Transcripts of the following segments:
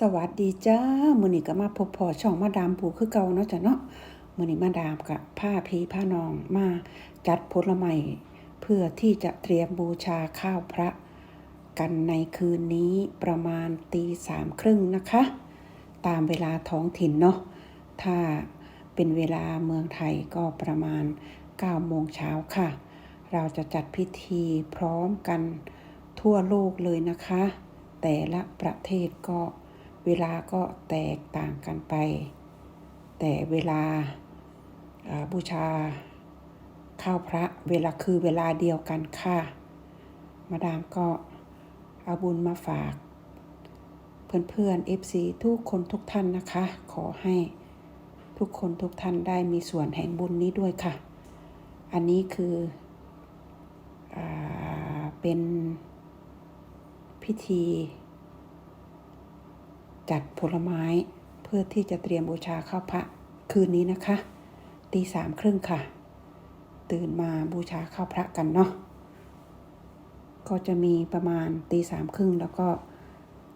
สวัสดีจ้า มือนี้ก็มาพบพอช่องมาดามผูคือเก่าเนาะจ้ะเนาะ มือนี้มาดามกับผ้าพีผ้านองมาจัดผลไม้เพื่อที่จะเตรียมบูชาข้าวพระ กันในคืนนี้ประมาณตีสามครึ่งนะคะ ตามเวลาท้องถิ่นเนาะ ถ้าเป็นเวลาเมืองไทยก็ประมาณ9โมงเช้าค่ะ เราจะจัดพิธีพร้อมกันทั่วโลกเลยนะคะ แต่ละประเทศก็ เวลาก็แตกต่างกันไป แต่เวลาบูชาข้าวพระเวลาคือเวลาเดียวกันค่ะ มาดามก็เอาบุญมาฝาก เพื่อนๆ FC ทุกคนทุกท่านนะคะ ขอให้ทุกคนทุกท่านได้มีส่วนแห่งบุญนี้ด้วยค่ะ อันนี้คืออเป็นพิธี จัดผลไม้เพื่อที่จะเตรียมบูชาข้าวพระคืนนี้นะคะตีสามครึ่งค่ะ ตื่นมาบูชาข้าวพระกันเนาะก็จะมีประมาณตีสามครึ่งแล้วก็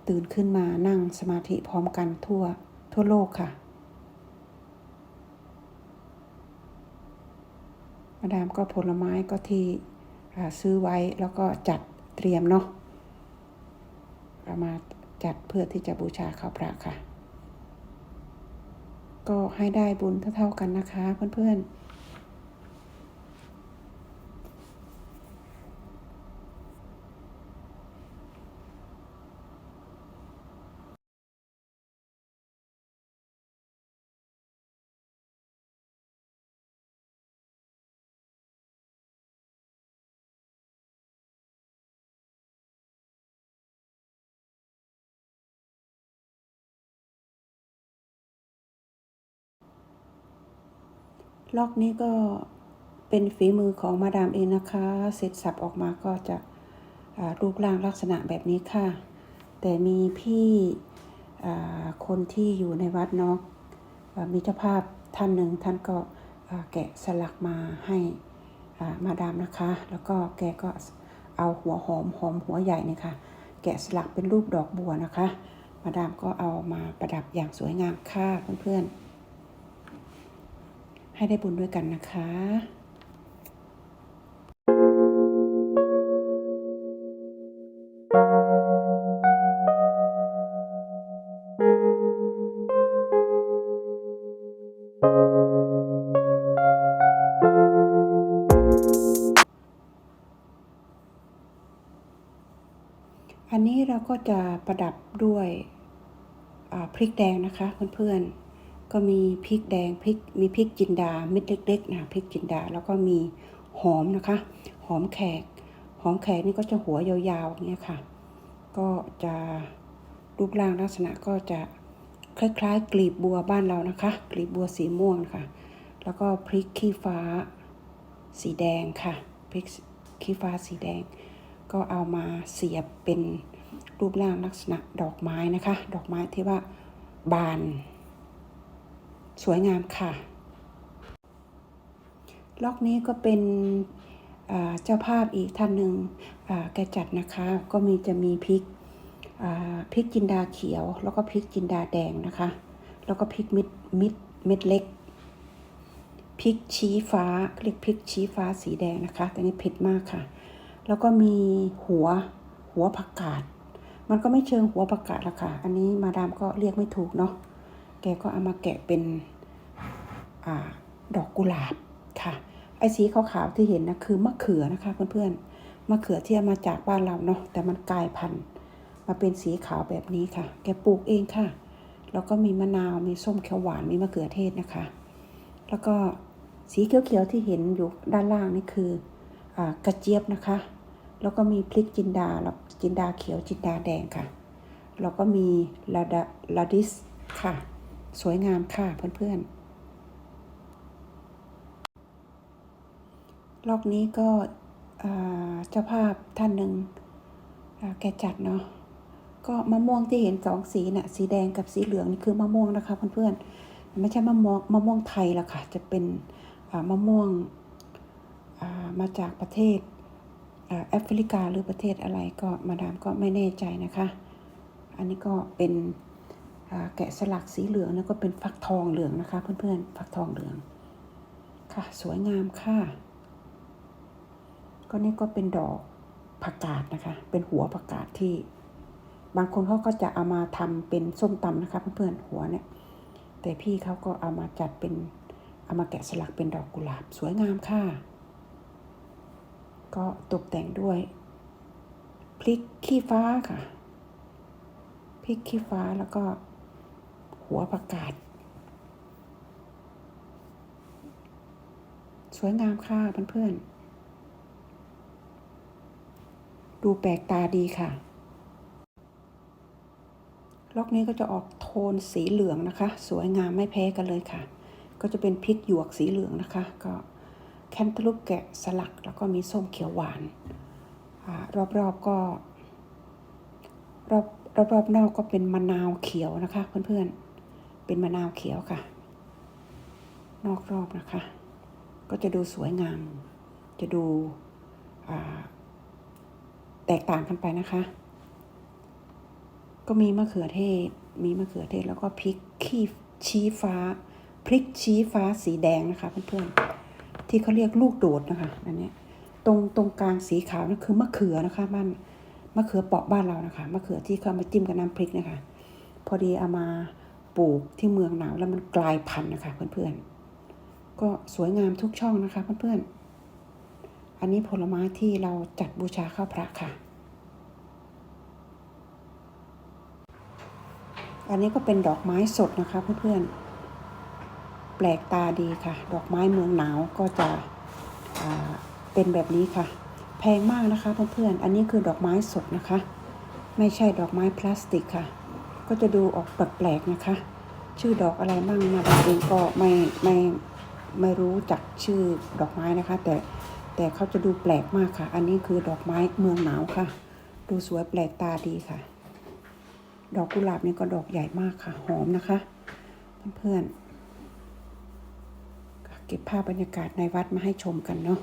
ตื่นขึ้นมานั่งสมาธิพร้อมกันทั่วทั่วโลกค่ะมาดามก็ผลไม้ก็ที่ซื้อไว้แล้วก็จัดเตรียมเนาะเอามาณ จัดเพื่อที่จะบูชาข้าวพระค่ะ ก็ให้ได้บุญเท่าๆกันนะคะเพื่อนๆ ล็อกนี้ก็เป็นฝีมือของมาดามเองนะคะ เสร็จสับออกมาก็จะรูปร่างลักษณะแบบนี้ค่ะ แต่มีพี่คนที่อยู่ในวัดเนาะอ่ามีเจ้าภาพท่านหนึ่งท่านก็แกะสลักมาให้มาดามนะคะ แล้วก็แกก็เอาหัวหอมหอมหัวใหญ่นี่ค่ะ แกะสลักเป็นรูปดอกบัวนะคะ มาดามก็เอามาประดับอย่างสวยงามค่ะเพื่อนๆ ให้ได้บุญด้วยกันนะคะอันนี้เราก็จะประดับด้วยพริกแดงนะคะเพื่อนๆ ก็มีพริกแดงพริกมีพริกจินดาเม็ดเล็กๆนะพริกจินดา แล้วก็มีหอมนะคะ หอมแขก หอมแขกนี่ก็จะหัวยาวๆอย่างเงี้ยค่ะ ก็จะรูปร่างลักษณะก็จะคล้ายๆ กลีบบัวบ้านเรานะคะ กลีบบัวสีม่วงนะคะแล้วก็พริกขี้ฟ้าสีแดงค่ะพริกขี้ฟ้าสีแดง ก็เอามาเสียบเป็นรูปร่างลักษณะดอกไม้นะคะ ดอกไม้ที่ว่าบาน วยงามค่ะ ล็อกนี้ก็เป็นเจ้าภาพอีกท่านหนึ่งแกจัดนะคะ ก็มีจะมีพริกพริกจินดาเขียว แล้วก็พริกจินดาแดงนะคะ แล้วก็พริกมิดมิดเม็ดเล็กพริกชี้ฟ้าเรียกพริกชี้ฟ้าสีแดงนะคะ แต่นี่เผ็ดมากค่ะ แล้วก็มีหัวหัวผักกาด มันก็ไม่เชิงหัวผักกาดละค่ะ อันนี้มาดามก็เรียกไม่ถูกเนาะ แกก็เอามาแกะเป็น อดอกกุหลาบค่ะ ไอ้สีขาวๆที่เห็นนะคือมะเขือนะคะเพื่อนๆ มะเขือที่เอามาจากบ้านเราเนาะแต่มันกลายพันธุ์มาเป็นสีขาวแบบนี้ค่ะ แกปลูกเองค่ะ แล้วก็มีมะนาว มีส้มเขียวหวาน มีมะเขือเทศนะคะ แล้วก็สีเขียวๆที่เห็นอยู่ด้านล่างนี่คืออกระเจี๊ยบนะคะ แล้วก็มีพริกจินดาแล้วจินดาเขียวจินดาแดงค่ะ แล้วก็มีลาดาลาดิสค่ะ สวยงามค่ะเพื่อนๆ รอบนี้ก็เจ้าภาพท่านหนึ่งแกจัดเนาะก็มะม่วงที่เห็นสองสีน่ะสีแดงกับสีเหลืองนี่คือมะม่วงนะคะเพื่อนๆไม่ใช่มะม่วงมะม่วงไทยละค่ะ จะเป็นมะม่วงมาจากประเทศแอฟริกาหรือประเทศอะไรก็มาดามก็ไม่แน่ใจนะคะ อันนี้ก็เป็นแกะสลักสีเหลืองแล้วก็เป็นฟักทองเหลืองนะคะ เพื่อนๆฟักทองเหลืองค่ะ สวยงามค่ะ ก็นี่ก็เป็นดอกผักกาดนะคะ เป็นหัวผักกาดที่ บางคนเขาก็จะเอามาทำเป็นส้มตำนะคะเพื่อนๆหัวเนี่ย แต่พี่เขาก็เอามาจัดเป็นเอามาแกะสลักเป็นดอกกุหลาบสวยงามค่ะ ก็ตกแต่งด้วยพริกขี้ฟ้าค่ะพริกขี้ฟ้าแล้วก็หัวผักกาดสวยงามค่ะเพื่อนๆ ดูแปลกตาดีค่ะ ล็อกนี้ก็จะออกโทนสีเหลืองนะคะ สวยงามไม่แพ้กันเลยค่ะ ก็จะเป็นพริกหยวกสีเหลืองนะคะ ก็แคนตาลูปแกะสลักแล้วก็มีส้มเขียวหวานอารอบๆก็ รอบรอบๆนอกก็เป็นมะนาวเขียวนะคะเพื่อนๆ เป็นมะนาวเขียวค่ะ นอกรอบนะคะ ก็จะดูสวยงาม จะดู แตกต่างกันไปนะคะ ก็มีมะเขือเทศ มีมะเขือเทศแล้วก็พริกขี้ชี้ฟ้า พริกชี้ฟ้าสีแดงนะคะ เพื่อนๆ ที่เขาเรียกลูกโดดนะคะอันนี้ตรงตรงกลางสีขาวนั่นคือมะเขือนะคะบ้านมะเขือเปาะบ้านเรานะคะมะเขือที่เขามาจิ้มกับน้ำพริกนะคะ พอดีเอามาปลูกที่เมืองหนาวแล้วมันกลายพันธุ์นะคะ เพื่อนๆ ก็สวยงามทุกช่องนะคะ เพื่อนๆ อันนี้ผลไม้ที่เราจัดบูชาข้าวพระค่ะ อันนี้ก็เป็นดอกไม้สดนะคะเพื่อนๆ แปลกตาดีค่ะ ดอกไม้เมืองหนาวก็จะเป็นแบบนี้ค่ะ แพงมากนะคะเพื่อนๆ อันนี้คือดอกไม้สดนะคะ ไม่ใช่ดอกไม้พลาสติกค่ะ ก็จะดูออกแปลกๆนะคะ ชื่อดอกอะไรบ้างมาเองก็ไม่ไม่ไม่รู้จักชื่อดอกไม้นะคะ แต่ แต่เขาจะดูแปลกมากค่ะ อันนี้คือดอกไม้เมืองหนาวค่ะ ดูสวยแปลกตาดีค่ะ ดอกกุหลาบนี่ก็ดอกใหญ่มากค่ะ หอมนะคะ เพื่อนๆเก็บภาพบรรยากาศในวัดมาให้ชมกันเนาะ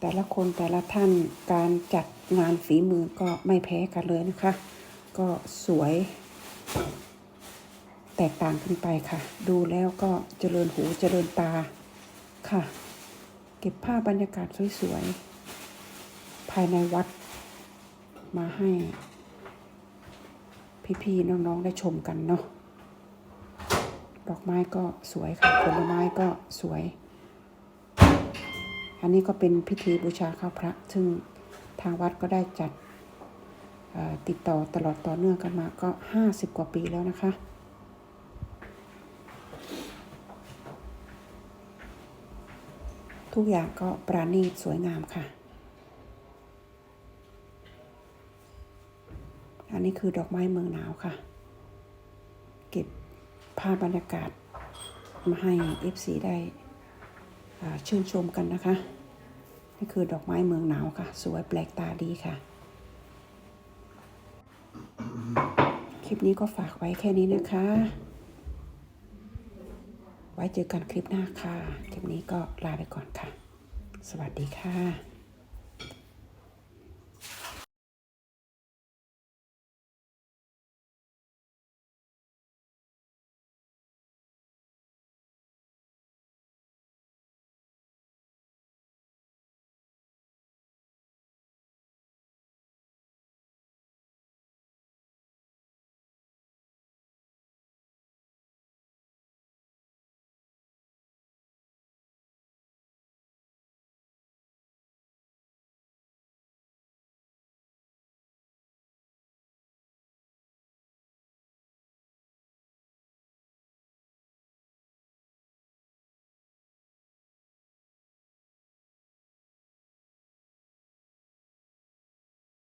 แต่ละคนแต่ละท่านการจัดงานฝีมือก็ไม่แพ้กันเลยนะคะ ก็สวย แตกต่างขึ้นไปค่ะ ดูแล้วก็เจริญหูเจริญตาค่ะ เก็บภาพบรรยากาศสวยๆ ภายในวัด มาให้ พี่ๆน้องๆได้ชมกันเนาะดอกไม้ก็สวยค่ะผลไม้ก็สวย อันนี้ก็เป็นพิธีบูชาข้าวพระ ซึ่งทางวัดก็ได้จัดติดต่อตลอดต่อเนื่องกันมาก็ 50 กว่าปีแล้วนะคะ ทุกอย่างก็ปราณีตสวยงามค่ะ อันนี้คือดอกไม้เมืองหนาวค่ะ เก็บภาพบรรยากาศมาให้ FC ได้ชื่นชมกันนะคะ นี่คือดอกไม้เมืองหนาวค่ะ สวยแปลกตาดีค่ะ คลิปนี้ก็ฝากไว้แค่นี้นะคะ ไว้เจอกันคลิปหน้าค่ะ คลิปนี้ก็ลาไปก่อนค่ะ สวัสดีค่ะ